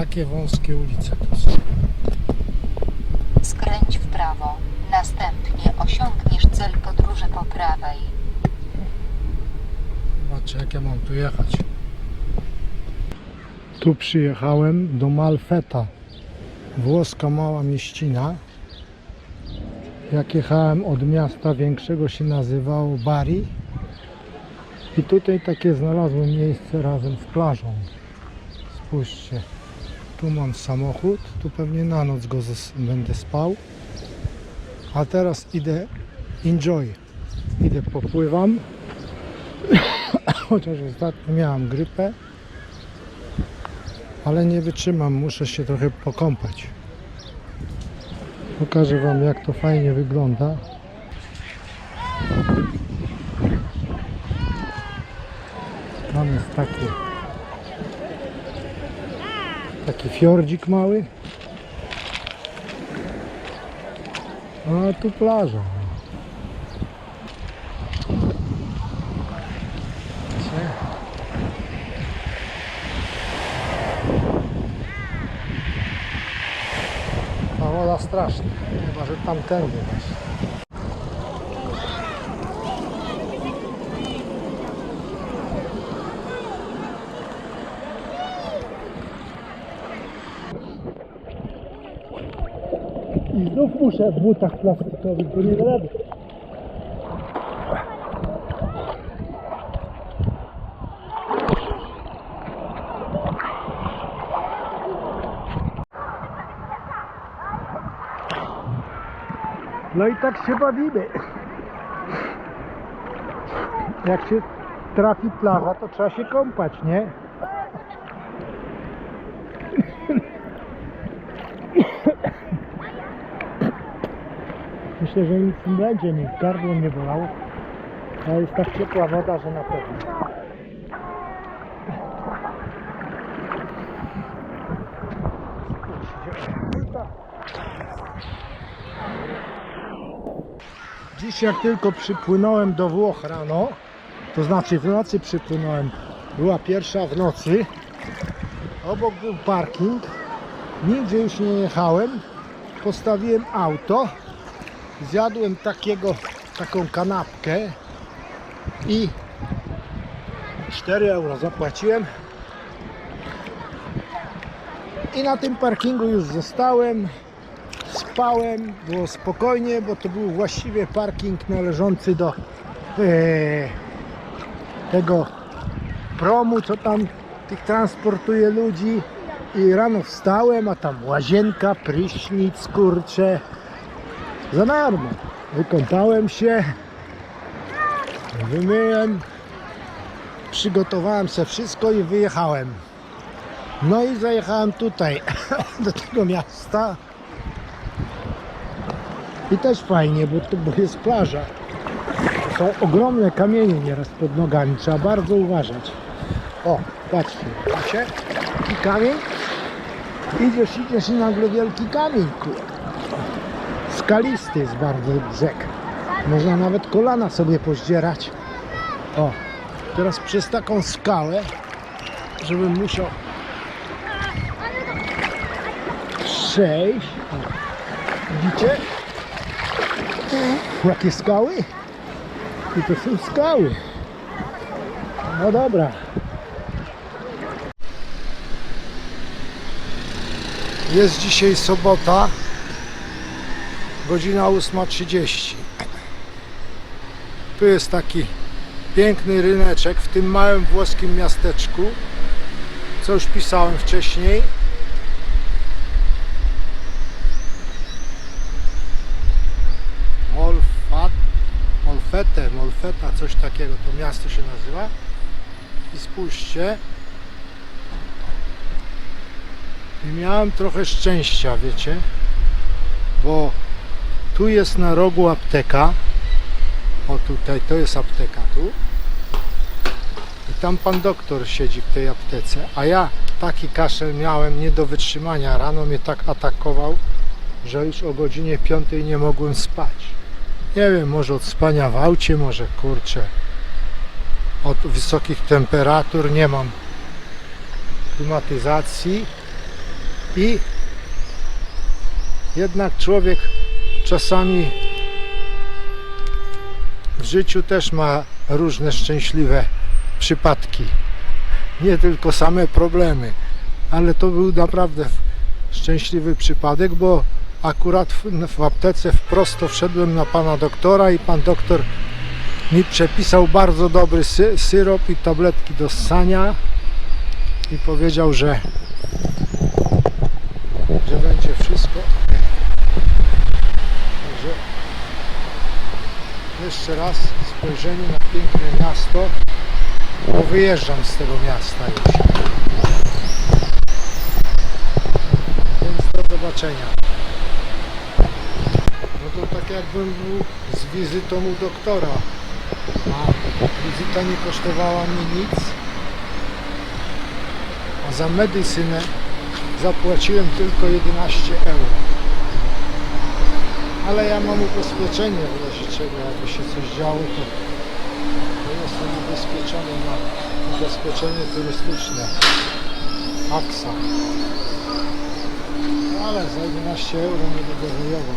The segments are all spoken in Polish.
Takie wąskie ulice to są. Skręć w prawo. Następnie osiągniesz cel podróży po prawej. Zobaczcie jak ja mam tu jechać. Tu przyjechałem do Malfeta. Włoska mała mieścina. Jak jechałem od miasta większego się nazywało Bari. I tutaj takie znalazłem miejsce razem z plażą. Spójrzcie. Tu mam samochód. Tu pewnie na noc go będę spał. A teraz idę enjoy. Idę popływam. Chociaż ostatnio miałam grypę. Ale nie wytrzymam, muszę się trochę pokąpać. Pokażę Wam jak to fajnie wygląda. Tam jest taki taki fiordzik mały. A tu plaża. Ta woda straszna, chyba że tamtędy właśnie. I znów muszę w butach plastikowych, bo nie da rady. No i tak się bawimy. Jak się trafi plaża, to trzeba się kąpać, nie? Myślę, że nic nie będzie, mi gardło nie bolało. Ale jest tak ciepła woda, że na pewno. Dziś jak tylko przypłynąłem do Włoch rano, to znaczy w nocy przypłynąłem, była pierwsza w nocy, obok był parking, nigdzie już nie jechałem, postawiłem auto, zjadłem takiego, taką kanapkę i 4 euro zapłaciłem. I na tym parkingu już zostałem. Spałem, było spokojnie, bo to był właściwie parking należący do e, tego promu, co tam tych transportuje ludzi. I rano wstałem, a tam łazienka, prysznic, kurcze za darmo. Wykąpałem się, wymyłem, przygotowałem sobie wszystko i wyjechałem. No i zajechałem tutaj do tego miasta. I też fajnie, bo tu bo jest plaża. Są ogromne kamienie nieraz pod nogami, trzeba bardzo uważać. O, patrzcie, widzicie? Taki kamień. Idziesz, idziesz i nagle wielki kamień, kurde. Skalisty jest bardzo brzeg. Można nawet kolana sobie pozdzierać. O, teraz przez taką skałę, żebym musiał przejść. Widzicie? Jakie skały? I to są skały. No dobra. Jest dzisiaj sobota, godzina 8.30. Tu jest taki piękny ryneczek w tym małym włoskim miasteczku, co już pisałem wcześniej. Molfat, Molfete, Molfeta, coś takiego to miasto się nazywa. I spójrzcie. I miałem trochę szczęścia, wiecie, bo tu jest na rogu apteka. O tutaj, to jest apteka tu. I tam pan doktor siedzi w tej aptece, a ja taki kaszel miałem nie do wytrzymania. Rano mnie tak atakował, że już o godzinie 5 nie mogłem spać. Nie wiem, może od spania w aucie, może kurczę. Od wysokich temperatur nie mam klimatyzacji. I jednak człowiek czasami w życiu też ma różne szczęśliwe przypadki. Nie tylko same problemy, ale to był naprawdę szczęśliwy przypadek, bo akurat w, w aptece wprost wszedłem na pana doktora i pan doktor mi przepisał bardzo dobry sy, syrop i tabletki do ssania i powiedział, że że będzie wszystko. Także jeszcze raz spojrzenie na piękne miasto, bo wyjeżdżam z tego miasta już. Więc do zobaczenia. No to tak jakbym był z wizytą u doktora. A wizyta nie kosztowała mnie nic. A za medycynę zapłaciłem tylko 11 euro. Ale ja mam ubezpieczenie w razie czego, jakby się coś działo, to, to jestem ubezpieczony na ubezpieczenie turystyczne. AXA. Ale za 11 euro nie będę wyjował.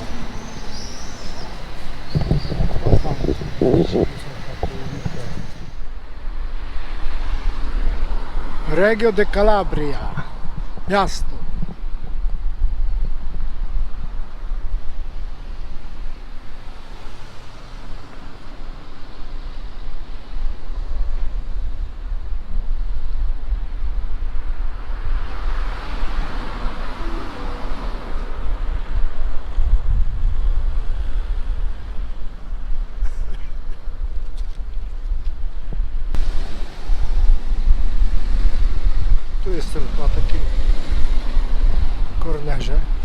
Regio de Calabria. Miasto. viajando.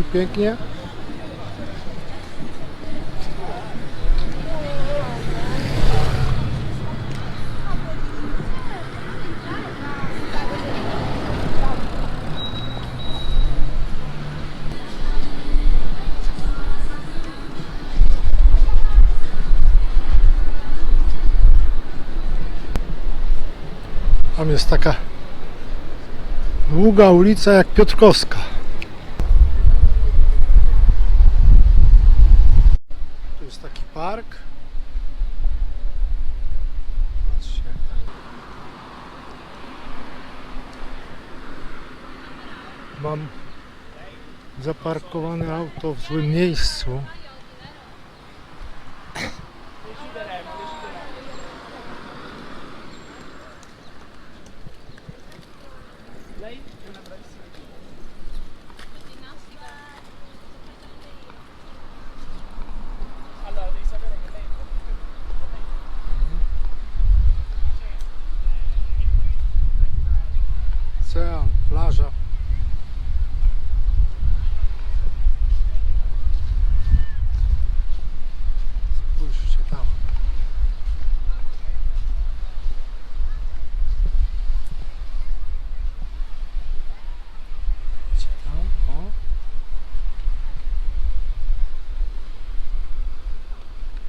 Tu pięknie. Tam jest taka długa ulica jak Piotrkowska. Tu jest taki park. Patrzcie, jak tam. Mam zaparkowane auto w złym miejscu. Ocean, plaża. Spójrzcie tam. Widzicie tam? O.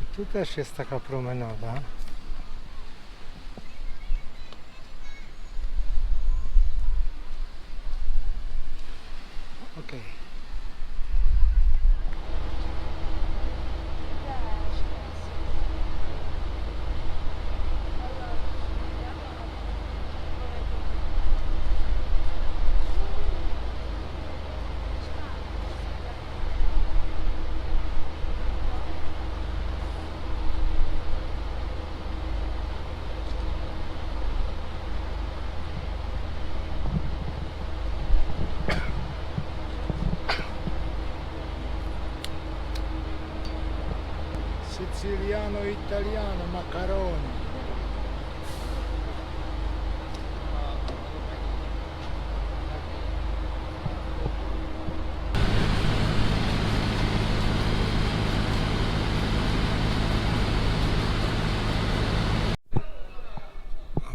I tu też jest taka promenada. Siciliano Italiano, macaroni.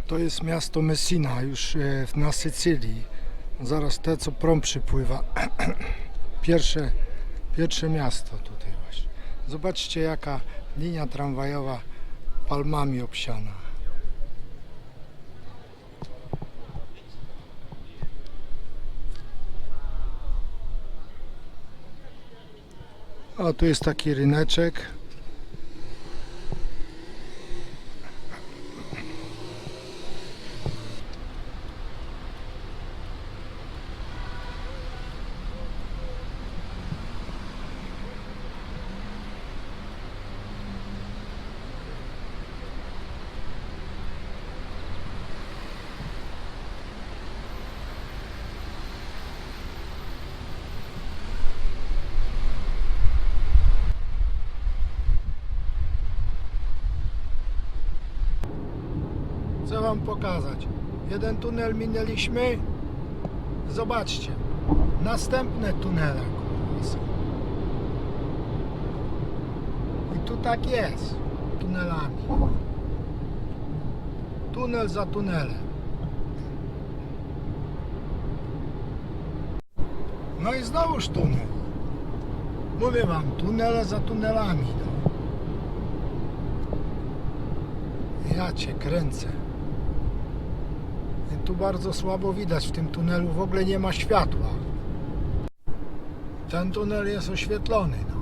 To jest miasto Messina, już e, na Sycylii. Zaraz te, co prom przypływa. Pierwsze, pierwsze miasto tutaj właśnie. Zobaczcie, jaka linia tramwajowa palmami obsiana. O, tu jest taki ryneczek. Wam pokazać. Jeden tunel minęliśmy. Zobaczcie. Następne tunele. I tu tak jest. Tunelami. Tunel za tunelem. No i znowuż tunel. Mówię Wam, tunele za tunelami. No. Ja cię kręcę. Tu bardzo słabo widać w tym tunelu, w ogóle nie ma światła. Ten tunel jest oświetlony, no.